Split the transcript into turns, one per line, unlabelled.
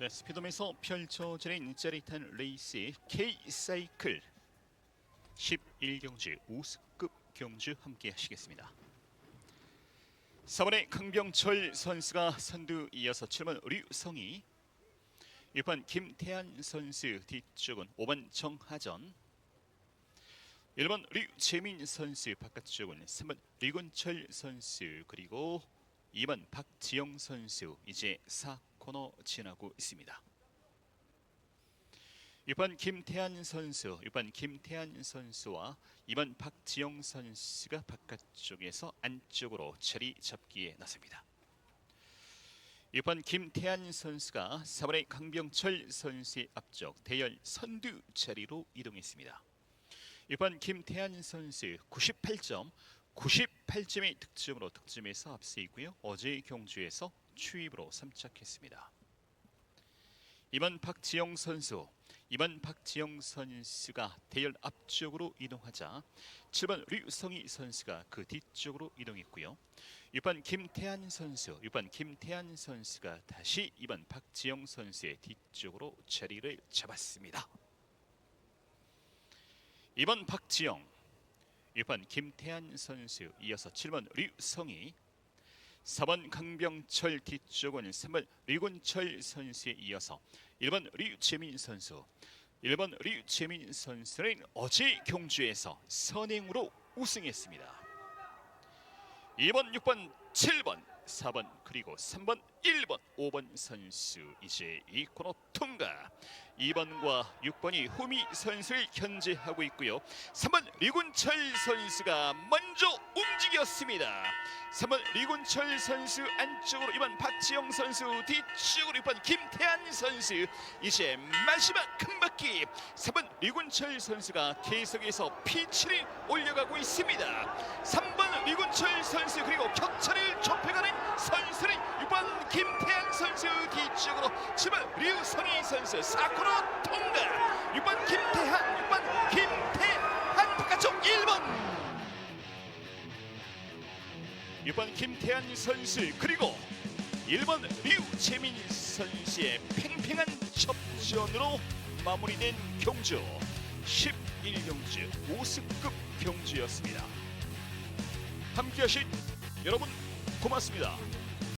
네, 스피드홈에서 펼쳐지는 짜릿한 레이스 K-사이클 11경주 우승급 경주 함께 하시겠습니다. 4번의 강병철 선수가 선두 이어서 7번 류성희 6번 김태한 선수 뒤쪽은 5번 정하전 1번 류재민 선수 바깥쪽은 3번 리곤철 선수 그리고 2번 박지영 선수 이제 4코너 지나고 있습니다. 6번 김태한 선수, 6번 김태한 선수와 2번 박지영 선수가 바깥쪽에서 안쪽으로 자리 잡기에 나섭니다. 6번 김태한 선수가 4번의 강병철 선수의 앞쪽 대열 선두 자리로 이동했습니다. 6번 김태한 선수 98점, 98점의 득점으로 득점에서 앞서 있고요. 어제 경주에서 추입으로 삼착했습니다. 이번 박지영 선수, 이번 박지영 선수가 대열 앞쪽으로 이동하자 7번 류성희 선수가 그 뒤쪽으로 이동했고요. 6번 김태한 선수, 6번 김태한 선수가 다시 이번 박지영 선수의 뒤쪽으로 자리를 잡았습니다. 이번 박지영, 6번 김태한 선수, 이어서 7번 류성희, 4번 강병철 뒤쪽은 3번 류곤철 선수에 이어서 1번 류재민 선수 1번 류재민 선수는 어제 경주에서 선행으로 우승했습니다. 2번, 6번, 7번, 4번 그리고 3번, 1번, 5번 선수 이제 이 코너 통과. 2번과 6번이 후미 선수를 견제하고 있고요. 3번 리군철 선수가 먼저 움직였습니다. 3번 리군철 선수 안쪽으로 2번 박지영 선수 뒤쪽으로 6번 김태한 선수 이제 마지막 큰 바퀴 3번 리군철 선수가 계속해서 피치를 올려가고 있습니다. 3번 리군철 선수 그리고 격차를 선수 4코너 통과 6번 김태한 6번 김태한 바깥쪽 1번 6번 김태한 선수 그리고 1번 류재민 선수의 팽팽한 접전으로 마무리된 경주 11경주 5승급 경주였습니다. 함께하신 여러분 고맙습니다.